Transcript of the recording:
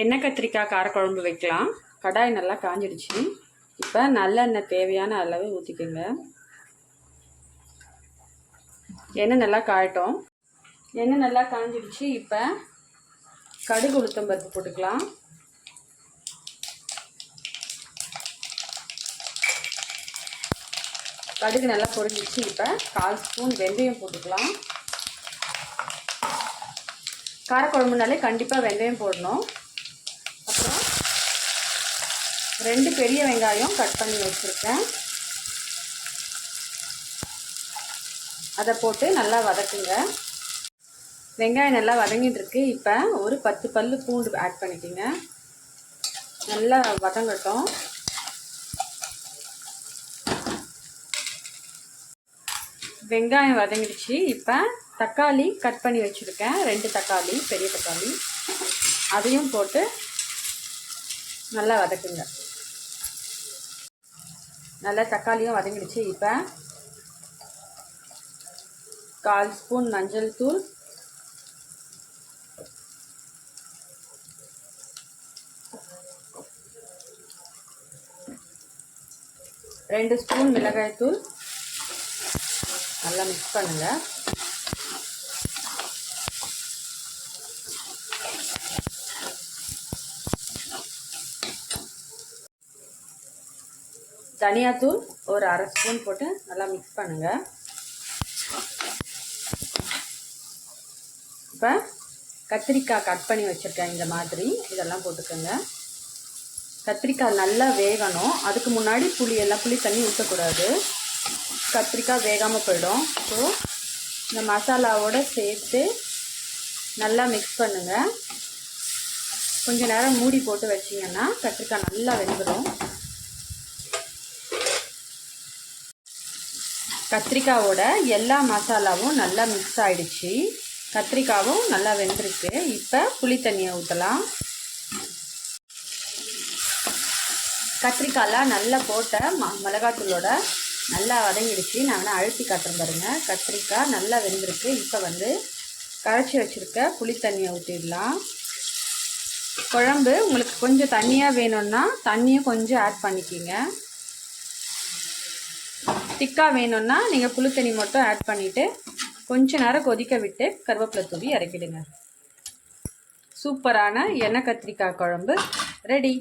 எண்ணெய் கத்திரிக்காய் காரக்குழம்பு வைக்கலாம். கடாய் நல்லா காஞ்சிடுச்சு. இப்போ நல்லெண்ணெய் தேவையான அளவு ஊற்றிக்கோங்க எண்ணெய் நல்லா காயட்டும். எண்ணெய் நல்லா காஞ்சிடுச்சு. இப்போ கடுகு உளுத்தம் பருப்பு போட்டுக்கலாம். கடுகு நல்லா பொரிஞ்சிச்சு இப்போ கால் ஸ்பூன் வெந்தயம் போட்டுக்கலாம். காரக்குழம்புனாலே கண்டிப்பாக வெந்தயம் போடணும். ரெண்டு பெரிய வெங்காயம் கட் பண்ணி வச்சுருக்கேன். அதை போட்டு நல்லா வதக்குங்க. வெங்காயம் நல்லா வதங்கிட்டு இருக்கு. இப்போ ஒரு பத்து பல்லு பூண்டு ஆட் பண்ணிக்கோங்க. நல்லா வதங்கட்டும். வெங்காயம் வதங்கிடுச்சு. இப்போ தக்காளி கட் பண்ணி வச்சுருக்கேன். ரெண்டு தக்காளி பெரிய தக்காளி. அதையும் போட்டு நல்லா வதக்குங்க. நல்லா தக்காளியும் வதங்கிடுச்சு இப்போ. கால் ஸ்பூன் மஞ்சள் தூள். ரெண்டு ஸ்பூன் மிளகாய் தூள். நல்லா மிக்ஸ் பண்ணுங்கள் தனியாத்தூள் ஒரு அரை ஸ்பூன் போட்டு நல்லா மிக்ஸ் பண்ணுங்கள் இப்போ கத்திரிக்காய் கட் பண்ணி வச்சுருக்கேன் இந்த மாதிரி. இதெல்லாம் போட்டுக்கோங்க. கத்திரிக்காய் நல்லா வேகணும். அதுக்கு முன்னாடி புளி எல்லாம் புளி தண்ணி ஊற்றக்கூடாது கத்திரிக்காய் வேகாமல் போயிடும். ஸோ இந்த மசாலாவோடு சேர்த்து நல்லா மிக்ஸ் பண்ணுங்கள் கொஞ்ச நேரம் மூடி போட்டு வச்சிங்கன்னா கத்திரிக்காய் நல்லா வெந்துடும். கத்திரிக்காவோட எல்லா மசாலாவும் நல்லா மிக்ஸ் ஆகிடுச்சு கத்திரிக்காவும் நல்லா வெந்திருக்கு. இப்போ புளி தண்ணியை ஊற்றலாம் கத்திரிக்காயெலாம் நல்லா போட்ட ம மிளகாத்தூளோட நல்லா வதங்கிடுச்சு. நான் வேணால் அழுத்தி காட்டுறேன் பாருங்கள் கத்திரிக்காய் நல்லா வெந்திருக்கு. இப்போ வந்து கரைச்சி வச்சுருக்க புளி தண்ணியை ஊற்றிடலாம் குழம்பு உங்களுக்கு கொஞ்சம் தண்ணியாக வேணும்னா தண்ணியும் கொஞ்சம் ஆட் பண்ணிக்கிங்க. திக்காக வேணும்னா நீங்கள் புளித்தண்ணி மட்டும் ஆட் பண்ணிவிட்டு கொஞ்ச நேரம் கொதிக்க விட்டு கருவேப்பிலை தூவி இறக்கிடுங்க. சூப்பரான எண்ணெய் கத்திரிக்காய் குழம்பு ரெடி